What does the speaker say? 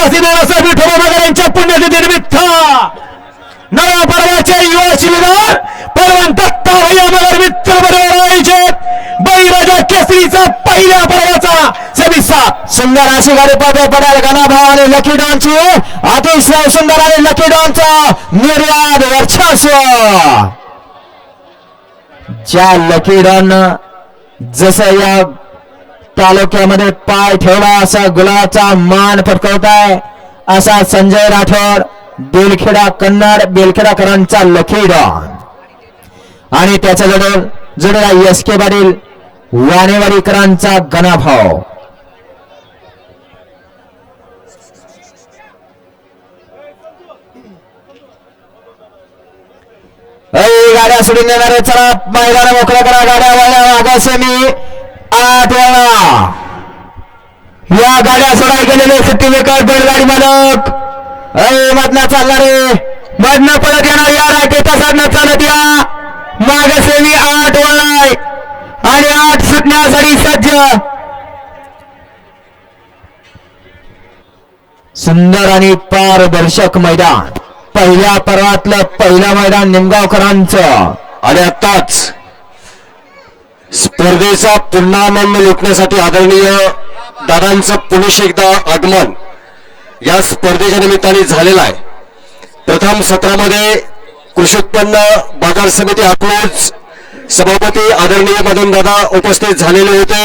प्रशासकीय नानासाहेब विठोबा नगर यांच्या पुण्यतिथीनिमित्त नव्या पर्वाचे युवा शिलेदार परवान दत्ता भैया नगर मित्र बरोबर आयोजित. बळीराजा केसरीचा पहिल्या पर्वाचा सविस्ता सुंदर अशी गाडी पाहतो पडेल गणाभाव आणि लकी डॉनची अतिशय सुंदर आणि लकी डॉनचा निर्वाद वर्चस्व ज्या लकी डॉन जसं या तालुक्यामध्ये पाय ठेवला असा गुलाचा मान फटकवताय. असा संजय राठोड बेलखेडा कन्नड बेलखेडाकरांचा लकी डॉन आणि त्याच्याजवळ जोडीला एस के पाटील वाणेवाडीकरांचा गणाभाव. गाड्या सोडून देणारे चला मैदान मोकळा करा गाड्या वाड्या मागासे मी आठ या गाड्या सोडाय गेलेले सिटी मेकर बैलगाडी मालक. अरे मधनं चालणार रे. मधनं पडत येणार या रायटेचा साधनं चालत या. मागासे मी आठ वळाय आणि आठ सुटण्यासाठी सज्ज. सुंदर आणि पारदर्शक मैदान. पहिल्या पर्वातलं पहिलं मैदान निमगावकरांचं. आणि आताच स्पर्धेचा पुन्हा आनंद लुटण्यासाठी आदरणीय दादांचं पुरुष एकदा आगमन या स्पर्धेच्या निमित्ताने झालेलं आहे. प्रथम सत्रामध्ये कृषी उत्पन्न बाजार समिती अकलूज सभापती आदरणीय मदन दादा उपस्थित झालेले होते.